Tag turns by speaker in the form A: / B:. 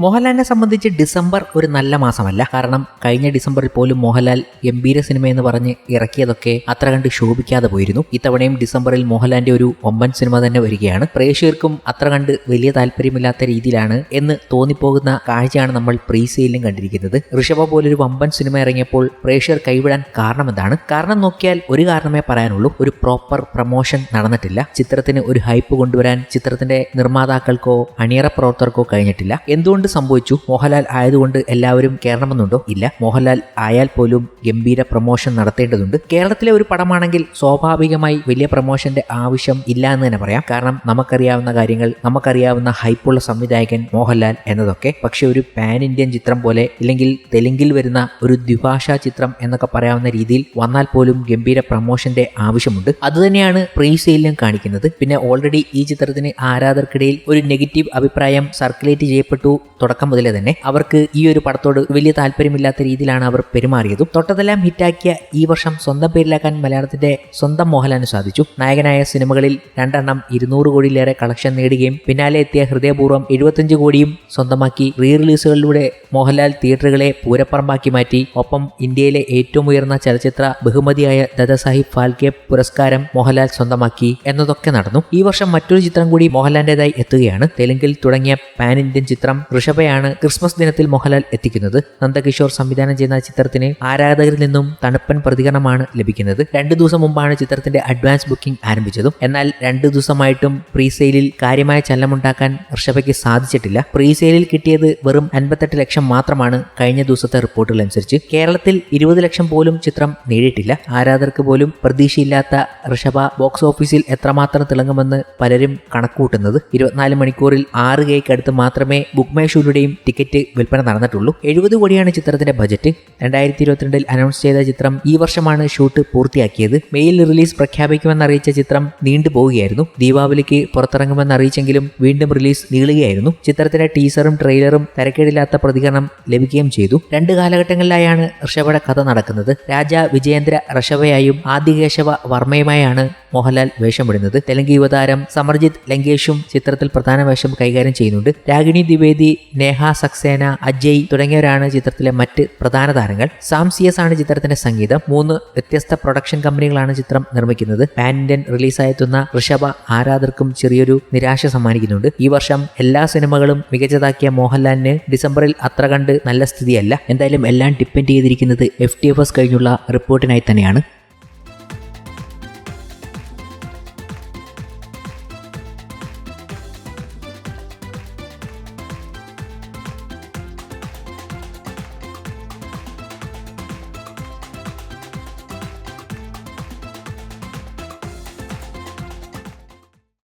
A: മോഹൻലാലിനെ സംബന്ധിച്ച് ഡിസംബർ ഒരു നല്ല മാസമല്ല. കാരണം കഴിഞ്ഞ ഡിസംബറിൽ പോലും മോഹൻലാൽ ഗംഭീര സിനിമ എന്ന് പറഞ്ഞ് ഇറക്കിയതൊക്കെ അത്ര കണ്ട് ശോഭിക്കാതെ പോയിരുന്നു. ഇത്തവണയും ഡിസംബറിൽ മോഹൻലാലിന്റെ ഒരു ഒമ്പൻ സിനിമ തന്നെ വരികയാണ്. പ്രേക്ഷകർക്കും അത്ര കണ്ട് വലിയ താല്പര്യമില്ലാത്ത രീതിയിലാണ് എന്ന് തോന്നിപ്പോകുന്ന കാഴ്ചയാണ് നമ്മൾ പ്രീ സെയിലും കണ്ടിരിക്കുന്നത്. ഋഷഭ പോലൊരു വമ്പൻ സിനിമ ഇറങ്ങിയപ്പോൾ പ്രേക്ഷകർ കൈവിടാൻ കാരണം എന്താണ് കാരണം നോക്കിയാൽ ഒരു കാരണമേ പറയാനുള്ളൂ. ഒരു പ്രോപ്പർ പ്രൊമോഷൻ നടന്നിട്ടില്ല. ചിത്രത്തിന് ഒരു ഹൈപ്പ് കൊണ്ടുവരാൻ ചിത്രത്തിന്റെ നിർമ്മാതാക്കൾക്കോ അണിയറ പ്രവർത്തകർക്കോ കഴിഞ്ഞിട്ടില്ല. എന്തുകൊണ്ട് സംഭവിച്ചു. മോഹൻലാൽ ആയതുകൊണ്ട് എല്ലാവരും കയറണമെന്നുണ്ടോ ഇല്ല. മോഹൻലാൽ ആയാൽ പോലും ഗംഭീര പ്രൊമോഷൻ നടത്തേണ്ടതുണ്ട്. കേരളത്തിലെ ഒരു പടമാണെങ്കിൽ സ്വാഭാവികമായി വലിയ പ്രൊമോഷന്റെ ആവശ്യം ഇല്ല എന്ന് തന്നെ പറയാം. കാരണം നമുക്കറിയാവുന്ന കാര്യങ്ങൾ നമുക്കറിയാവുന്ന ഹൈപ്പുള്ള സംവിധായകൻ മോഹൻലാൽ എന്നതൊക്കെ. പക്ഷെ ഒരു പാൻ ഇന്ത്യൻ ചിത്രം പോലെ ഇല്ലെങ്കിൽ തെലുങ്കിൽ വരുന്ന ഒരു ദ്വിഭാഷാ ചിത്രം എന്നൊക്കെ പറയാവുന്ന രീതിയിൽ വന്നാൽ പോലും ഗംഭീര പ്രൊമോഷന്റെ ആവശ്യമുണ്ട്. അതുതന്നെയാണ് പ്രീ സെയിലും കാണിക്കുന്നത്. പിന്നെ ഓൾറെഡി ഈ ചിത്രത്തിന് ആരാധകർക്കിടയിൽ ഒരു നെഗറ്റീവ് അഭിപ്രായം സർക്കുലേറ്റ് ചെയ്യപ്പെട്ടു തുടക്കം മുതലേ തന്നെ അവർക്ക് ഈ ഒരു പടത്തോട് വലിയ താല്പര്യമില്ലാത്ത രീതിയിലാണ് അവർ പെരുമാറിയതും. തൊട്ടതെല്ലാം ഹിറ്റാക്കിയ ഈ വർഷം സ്വന്തം പേരിലാക്കാൻ മലയാളത്തിന്റെ സ്വന്തം മോഹൻലാലിന് സാധിച്ചു. നായകനായ സിനിമകളിൽ രണ്ടെണ്ണം ഇരുന്നൂറ് കോടിയിലേറെ കളക്ഷൻ നേടുകയും പിന്നാലെ എത്തിയ ഹൃദയപൂർവം എഴുപത്തഞ്ച് കോടിയും സ്വന്തമാക്കി റീ റിലീസുകളിലൂടെ മോഹൻലാൽ തിയേറ്ററുകളെ പൂരപ്പറമ്പാക്കി മാറ്റി. ഒപ്പം ഇന്ത്യയിലെ ഏറ്റവും ഉയർന്ന ചലച്ചിത്ര ബഹുമതിയായ ദാദാസാഹിബ് ഫാൽക്കെ പുരസ്കാരം മോഹൻലാൽ സ്വന്തമാക്കി എന്നതൊക്കെ നടന്നു. ഈ വർഷം മറ്റൊരു ചിത്രം കൂടി മോഹൻലാലിന്റേതായി എത്തുകയാണ്. തെലുങ്കിൽ തുടങ്ങിയ പാൻ ഇന്ത്യൻ ചിത്രം ഋഷഭയാണ് ക്രിസ്മസ് ദിനത്തിൽ മോഹൻലാൽ എത്തിക്കുന്നത്. നന്ദകിഷോർ സംവിധാനം ചെയ്യുന്ന ചിത്രത്തിന് ആരാധകരിൽ നിന്നും തണുപ്പൻ പ്രതികരണമാണ് ലഭിക്കുന്നത്. രണ്ടു ദിവസം മുമ്പാണ് ചിത്രത്തിന്റെ അഡ്വാൻസ് ബുക്കിംഗ് ആരംഭിച്ചതും. എന്നാൽ രണ്ടു ദിവസമായിട്ടും പ്രീസെയിലിൽ കാര്യമായ ചലനമുണ്ടാക്കാൻ ഋഷഭയ്ക്ക് സാധിച്ചിട്ടില്ല. പ്രീസെയിലിൽ കിട്ടിയത് വെറും അൻപത്തെട്ട് ലക്ഷം മാത്രമാണ് കഴിഞ്ഞ ദിവസത്തെ റിപ്പോർട്ടുകൾ അനുസരിച്ച് കേരളത്തിൽ ഇരുപത് ലക്ഷം പോലും ചിത്രം നേടിയിട്ടില്ല. ആരാധകർക്ക് പോലും പ്രതീക്ഷയില്ലാത്ത ഋഷഭ ബോക്സ് ഓഫീസിൽ എത്രമാത്രം തിളങ്ങുമെന്ന് പലരും കണക്കുകൂട്ടുന്നത്. ഇരുപത്തിനാല് മണിക്കൂറിൽ ആറ് കേക്ക് അടുത്ത് മാത്രമേ ബുക്ക് മൈ ഷൂലുടെയും ടിക്കറ്റ് വിൽപ്പന നടന്നിട്ടുള്ളൂ. എഴുപത് കോടിയാണ് ചിത്രത്തിന്റെ ബജറ്റ് രണ്ടായിരത്തി ഇരുപത്തിരണ്ടിൽ അനൗൺസ് ചെയ്ത ചിത്രം ഈ വർഷമാണ് ഷൂട്ട് പൂർത്തിയാക്കിയത്. മെയിൽ റിലീസ് പ്രഖ്യാപിക്കുമെന്ന് അറിയിച്ച ചിത്രം നീണ്ടുപോവുകയായിരുന്നു ദീപാവലിക്ക് പുറത്തിറങ്ങുമെന്ന് അറിയിച്ചെങ്കിലും വീണ്ടും റിലീസ് നീളുകയായിരുന്നു. ചിത്രത്തിന്റെ ടീസറും ട്രെയിലറും തരക്കേടില്ലാത്ത പ്രതികരണം ലഭിക്കുകയും ചെയ്തു. രണ്ട് കാലഘട്ടങ്ങളിലായാണ് ഋഷഭയുടെ കഥ നടക്കുന്നത്. രാജ വിജയേന്ദ്ര ഋഷഭയായും ആദികേശവ വർമ്മയുമായാണ് മോഹൻലാൽ വേഷമിടുന്നത്. തെലുങ്ക് യുവതാരം സമർജിത് ലങ്കേഷും ചിത്രത്തിൽ പ്രധാന വേഷം കൈകാര്യം ചെയ്യുന്നുണ്ട്. രാഗിണി ദ്വിവേദി നേഹ സക്സേന അജയ് തുടങ്ങിയവരാണ് ചിത്രത്തിലെ മറ്റ് പ്രധാന താരങ്ങൾ. സാംസിയസ് ആണ് ചിത്രത്തിന്റെ സംഗീതം. മൂന്ന് വ്യത്യസ്ത പ്രൊഡക്ഷൻ കമ്പനികളാണ് ചിത്രം നിർമ്മിക്കുന്നത്. പാൻ ഇന്ത്യൻ റിലീസായെത്തുന്ന ഋഷഭ ആരാധകർക്കും ചെറിയൊരു നിരാശ സമ്മാനിക്കുന്നുണ്ട്. ഈ വർഷം എല്ലാ സിനിമകളും മികച്ചതാക്കിയ മോഹൻലാലിന് ഡിസംബറിൽ അത്ര കണ്ട് നല്ല സ്ഥിതിയല്ല. എന്തായാലും എല്ലാം ഡിപ്പെൻഡ് ചെയ്തിരിക്കുന്നത് എഫ് കഴിഞ്ഞുള്ള റിപ്പോർട്ടിനായി തന്നെയാണ്.